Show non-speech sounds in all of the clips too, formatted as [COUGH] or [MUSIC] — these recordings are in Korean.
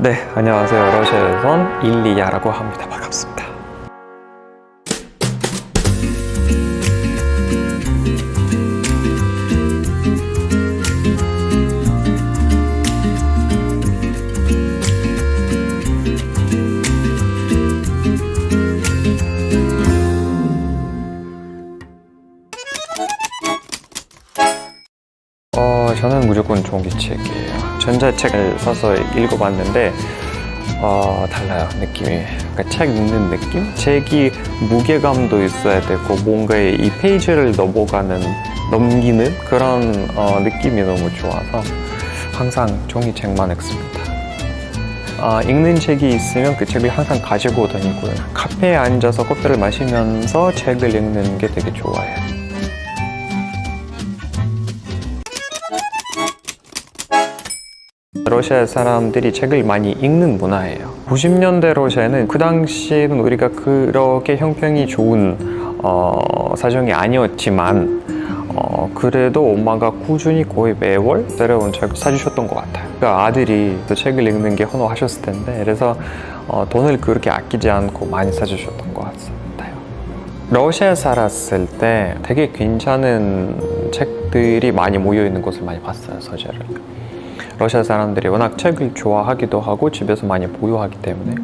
네, 안녕하세요. 러시아에선 일리야라고 합니다. 반갑습니다. 저는 무조건 종이책이에요. 전자책을 사서 읽어봤는데 어, 달라요 느낌이. 그러니까 책 읽는 느낌? 책이 무게감도 있어야 되고 뭔가에 이 페이지를 넘어가는 넘기는 그런 어, 느낌이 너무 좋아서 항상 종이책만 읽습니다. 아, 읽는 책이 있으면 그 책을 항상 가지고 다니고요. 카페에 앉아서 커피를 마시면서 책을 읽는 게 되게 좋아해요. 러시아 사람들이 책을 많이 읽는 문화예요. 90년대 러시아는 그 당시에는 우리가 그렇게 형평이 좋은 어, 사정이 아니었지만 어, 그래도 엄마가 꾸준히 거의 매월 새로운 책 사주셨던 것 같아요. 그러니까 아들이 또 책을 읽는 게 헌호하셨을 텐데 그래서 어, 돈을 그렇게 아끼지 않고 많이 사주셨던. 러시아에 살았을 때 되게 괜찮은 책들이 많이 모여 있는 곳을 많이 봤어요 서재를. 러시아 사람들이 워낙 책을 좋아하기도 하고 집에서 많이 보유하기 때문에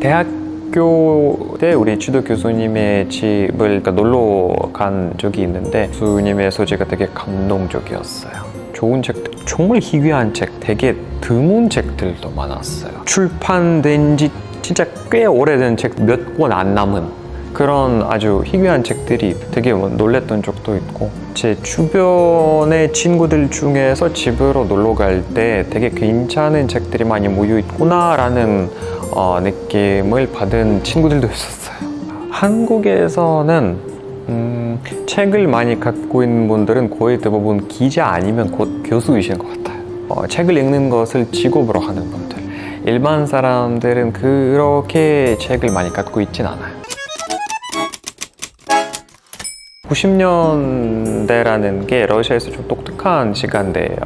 대학교 때 우리 지도 교수님의 집을 그러니까 놀러 간 적이 있는데 교수님의 소재가 되게 감동적이었어요. 좋은 책들, 정말 희귀한 책, 되게 드문 책들도 많았어요. 출판된 지 진짜 꽤 오래된 책 몇 권 안 남은 그런 아주 희귀한 책들이 되게 뭐 놀랬던 적도 있고 제 주변의 친구들 중에서 집으로 놀러 갈 때 되게 괜찮은 책들이 많이 모여 있구나라는 어, 느낌을 받은 친구들도 있었어요. 한국에서는 음, 책을 많이 갖고 있는 분들은 거의 대부분 기자 아니면 곧 교수이신 것 같아요. 어, 책을 읽는 것을 직업으로 하는 분들. 일반 사람들은 그렇게 책을 많이 갖고 있진 않아요. 90년대라는 게 러시아에서 좀 독특한 시간대예요.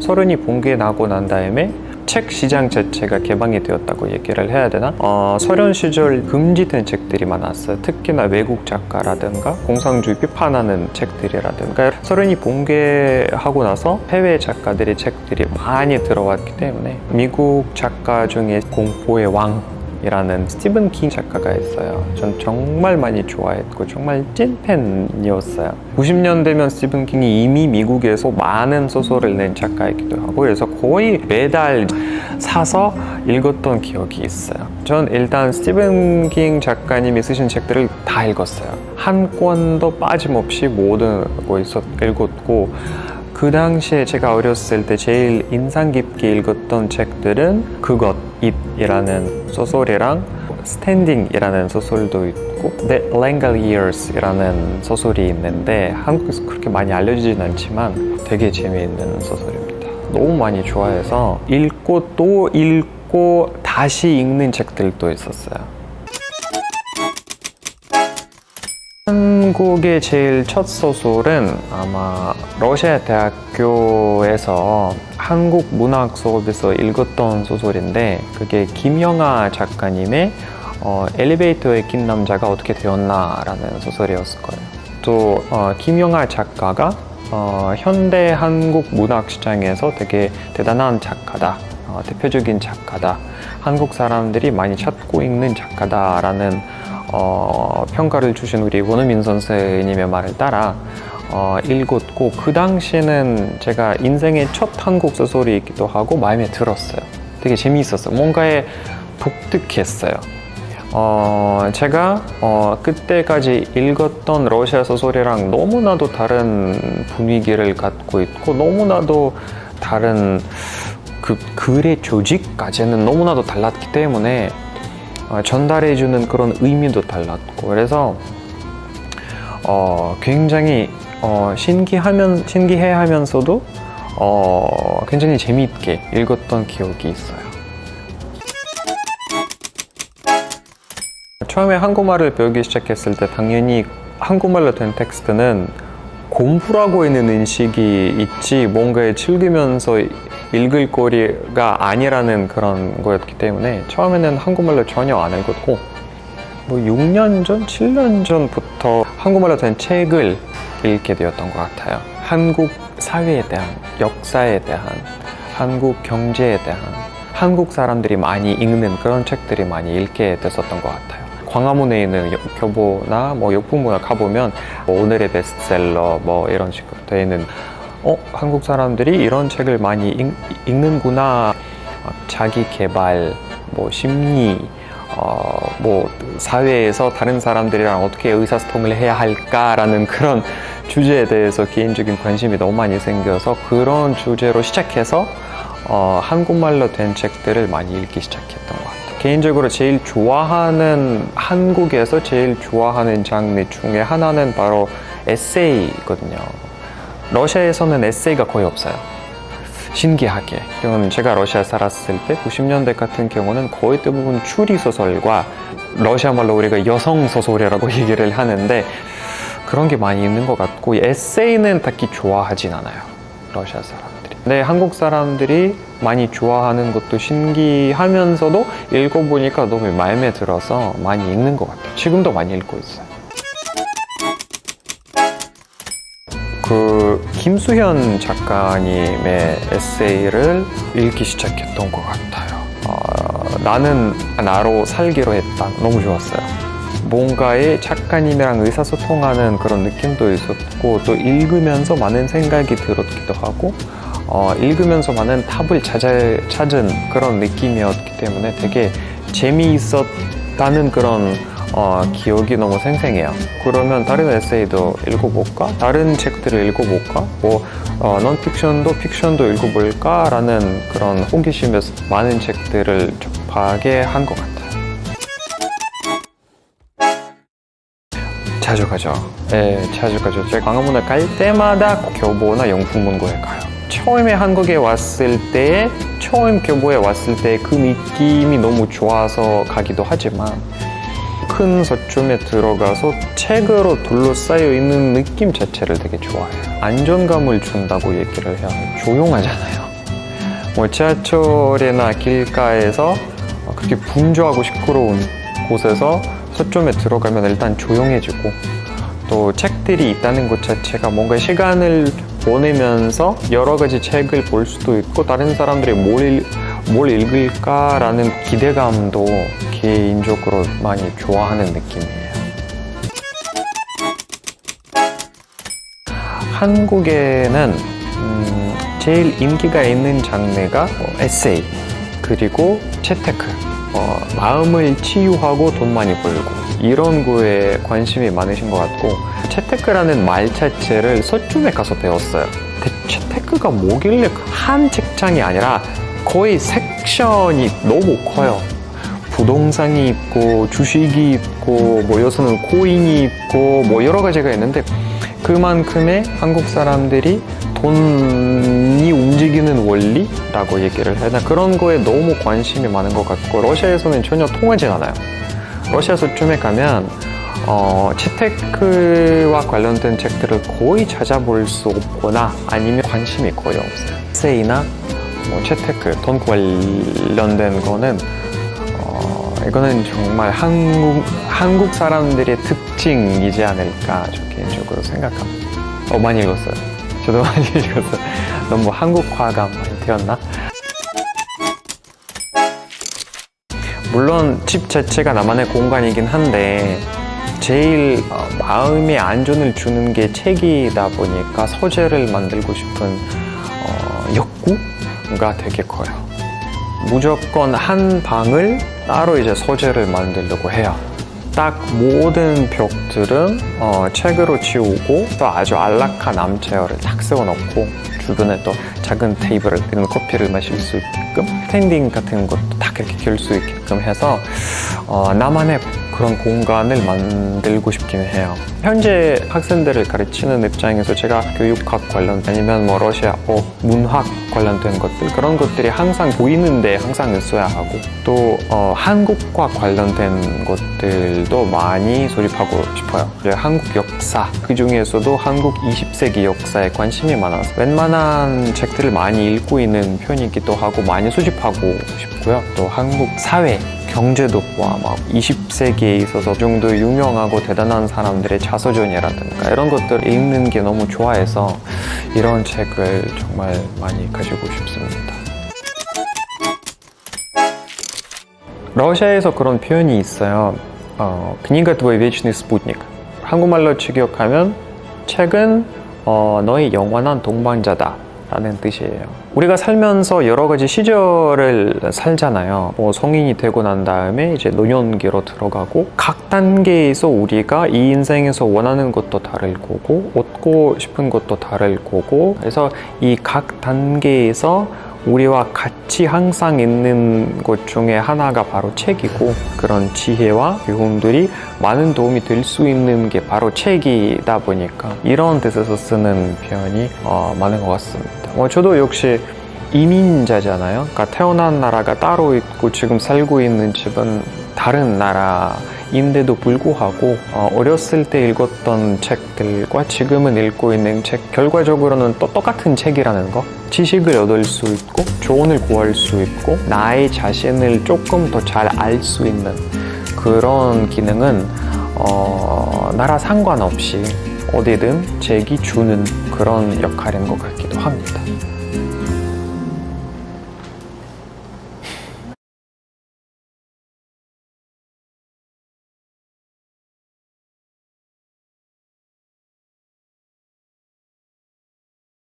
소련이 붕괴나고 난 다음에 책 시장 자체가 개방이 되었다고 얘기를 해야 되나? 어, 소련 시절 금지된 책들이 많았어요. 특히나 외국 작가라든가 공산주의 비판하는 책들이라든가 소련이 붕괴하고 나서 해외 작가들의 책들이 많이 들어왔기 때문에 미국 작가 중에 공포의 왕 이라는 스티븐 킹 작가가 있어요. 전 정말 많이 좋아했고 정말 찐팬이었어요. 90년대면 스티븐 킹이 이미 미국에서 많은 소설을 낸 작가이기도 하고 그래서 거의 매달 사서 읽었던 기억이 있어요. 전 일단 스티븐 킹 작가님이 쓰신 책들을 다 읽었어요. 한 권도 빠짐없이 모든 거 있었 읽었고 그 당시에 제가 어렸을 때 제일 인상 깊게 읽었던 책들은 그것, it이라는 소설이랑 스탠딩이라는 소설도 있고 The Langoliers*이라는 소설이 있는데 한국에서 그렇게 많이 알려지진 않지만 되게 재미있는 소설입니다. 너무 많이 좋아해서 읽고 또 읽고 다시 읽는 책들도 있었어요. 한국의 제일 첫 소설은 아마 러시아 대학교에서 한국 문학 수업에서 읽었던 소설인데 그게 김영하 작가님의 어, 엘리베이터에 낀 남자가 어떻게 되었나라는 소설이었을 거예요. 또 어, 김영하 작가가 어, 현대 한국 문학 시장에서 되게 대단한 작가다. 어, 대표적인 작가다. 한국 사람들이 많이 찾고 읽는 작가다라는 어, 평가를 주신 우리 원우민 선생님의 말을 따라 어, 읽었고 그 당시에는 제가 인생의 첫 한국 소설이기도 하고 마음에 들었어요. 되게 재미있었어요. 뭔가에 독특했어요. 어, 제가 어, 그때까지 읽었던 러시아 소설이랑 너무나도 다른 분위기를 갖고 있고 너무나도 다른 그 글의 조직까지는 너무나도 달랐기 때문에 어, 전달해주는 그런 의미도 달랐고 그래서 어, 굉장히 어, 신기하면 신기해하면서도 어, 굉장히 재미있게 읽었던 기억이 있어요. 처음에 한국말을 배우기 시작했을 때 당연히 한국말로 된 텍스트는 공부라고 있는 인식이 있지 뭔가에 즐기면서 읽을 거리가 아니라는 그런 거였기 때문에 처음에는 한국말로 전혀 안 읽었고 뭐 6년 전, 7년 전부터 한국말로 된 책을 읽게 되었던 것 같아요. 한국 사회에 대한, 역사에 대한, 한국 경제에 대한, 한국 사람들이 많이 읽는 그런 책들이 많이 읽게 됐었던 것 같아요. 광화문에 있는 여- 교보나 뭐 역부모나 가보면 뭐 오늘의 베스트셀러 뭐 이런 식으로 되어 있는 어 한국 사람들이 이런 책을 많이 읽, 읽는구나 막 자기 개발 뭐 심리 어, 뭐 사회에서 다른 사람들이랑 어떻게 의사소통을 해야 할까라는 그런 주제에 대해서 개인적인 관심이 너무 많이 생겨서 그런 주제로 시작해서 어, 한국말로 된 책들을 많이 읽기 시작했던 것 같아요. 개인적으로 제일 좋아하는 한국에서 제일 좋아하는 장르 중에 하나는 바로 에세이거든요. 러시아에서는 에세이가 거의 없어요. 신기하게. 이건 제가 러시아 살았을 때 90년대 같은 경우는 거의 대부분 추리 소설과 러시아 말로 우리가 여성 소설이라고 [LAUGHS] 얘기를 하는데 그런 게 많이 있는 것 같고 에세이는 딱히 좋아하진 않아요. 러시아 사람들이. 근데 한국 사람들이 많이 좋아하는 것도 신기하면서도 읽어보니까 너무 마음에 들어서 많이 읽는 것 같아요. 지금도 많이 읽고 있어요. 그 김수현 작가님의 에세이를 읽기 시작했던 것 같아요. 어, 나는 나로 살기로 했다. 너무 좋았어요. 뭔가의 작가님이랑 의사소통하는 그런 느낌도 있었고 또 읽으면서 많은 생각이 들었기도 하고 어, 읽으면서 많은 답을 찾아, 찾은 그런 느낌이었기 때문에 되게 재미있었다는 그런 어, 기억이 너무 생생해요. 그러면 다른 에세이도 읽어볼까? 다른 책들을 읽어볼까? 뭐 어, 넌픽션도 픽션도 읽어볼까라는 그런 호기심에서 많은 책들을 접하게 한 것 같아요. 자주 가죠. 예, 자주 가죠. 제가 광화문을 갈 때마다 교보나 영풍문고에 가요. 처음에 한국에 왔을 때, 처음 교보에 왔을 때 그 느낌이 너무 좋아서 가기도 하지만 큰 서점에 들어가서 책으로 둘러싸여 있는 느낌 자체를 되게 좋아해요. 안정감을 준다고 얘기를 해요. 조용하잖아요. 뭐 지하철이나 길가에서 그렇게 분주하고 시끄러운 곳에서 서점에 들어가면 일단 조용해지고 또 책들이 있다는 것 자체가 뭔가 시간을 보내면서 여러 가지 책을 볼 수도 있고 다른 사람들이 뭘, 읽, 뭘 읽을까라는 기대감도 개인적으로 많이 좋아하는 느낌이에요. 한국에는 음, 제일 인기가 있는 장르가 어, 에세이 그리고 재테크 어, 마음을 치유하고 돈 많이 벌고 이런 거에 관심이 많으신 것 같고 재테크라는 말 자체를 서점에 가서 배웠어요. 근데 재테크가 뭐길래 한 책장이 아니라 거의 섹션이 너무 커요. 부동산이 있고 주식이 있고 뭐 요새는 코인이 있고 뭐 여러 가지가 있는데 그만큼의 한국 사람들이 돈이 움직이는 원리라고 얘기를 해야 되나 그런 거에 너무 관심이 많은 것 같고 러시아에서는 전혀 통하지 않아요. 러시아 서점에 가면 어, 재테크와 관련된 책들을 거의 찾아볼 수 없거나 아니면 관심이 거의 없어요. 세이나 뭐 재테크, 돈 관련된 거는 어, 이거는 정말 한국, 한국 사람들의 특징이지 않을까 저 개인적으로 생각합니다. 어, 많이 읽었어요. 저도 [LAUGHS] 많이 읽었어요. 너무 한국화가 많이 되었나? 물론 집 자체가 나만의 공간이긴 한데 제일 어, 마음의 안전을 주는 게 책이다 보니까 서재를 만들고 싶은 어, 욕구 가 되게 커요. 무조건 한 방을 따로 이제 서재를 만들려고 해요. 딱 모든 벽들은 어, 책으로 지우고 또 아주 안락한 암체어를 딱 세워놓고 주변에 또 작은 테이블을 이런 커피를 마실 수 있게끔 스탠딩 같은 것도 딱 이렇게 길 수 있게끔 해서 어, 나만의 그런 공간을 만들고 싶기는 해요. 현재 학생들을 가르치는 입장에서 제가 교육학 관련 아니면 뭐 러시아어 문학 관련된 것들 그런 것들이 항상 보이는데 항상 있어야 하고 또 어, 한국과 관련된 것들도 많이 소집하고 싶어요. 한국 역사 그 중에서도 한국 20세기 역사에 관심이 많아서 웬만한 책들 책들을 많이 읽고 있는 편이기도 하고 많이 수집하고 싶고요. 또 한국 사회 경제도 포함하고 20세기에 있어서 이 정도 유명하고 대단한 사람들의 자서전이라든가 이런 것들 읽는 게 너무 좋아해서 이런 책을 정말 많이 가지고 싶습니다. 러시아에서 그런 표현이 있어요. 어, книга твой вечный спутник. 한국말로 직역하면 책은 어, 너의 영원한 동반자다. 라는 뜻이에요. 우리가 살면서 여러 가지 시절을 살잖아요. 뭐 성인이 되고 난 다음에 이제 노년기로 들어가고 각 단계에서 우리가 이 인생에서 원하는 것도 다를 거고 얻고 싶은 것도 다를 거고 그래서 이 각 단계에서 우리와 같이 항상 있는 것 중에 하나가 바로 책이고 그런 지혜와 교훈들이 많은 도움이 될 수 있는 게 바로 책이다 보니까 이런 뜻에서 쓰는 표현이 어, 많은 것 같습니다. 어, 저도 역시 이민자잖아요. 그러니까 태어난 나라가 따로 있고 지금 살고 있는 집은 다른 나라인데도 불구하고 어, 어렸을 때 읽었던 책들과 지금은 읽고 있는 책 결과적으로는 또 똑같은 책이라는 거 지식을 얻을 수 있고 조언을 구할 수 있고 나의 자신을 조금 더 잘 알 수 있는 그런 기능은 어, 나라 상관없이 어디든 책이 주는 그런 역할인 것 같기도 합니다.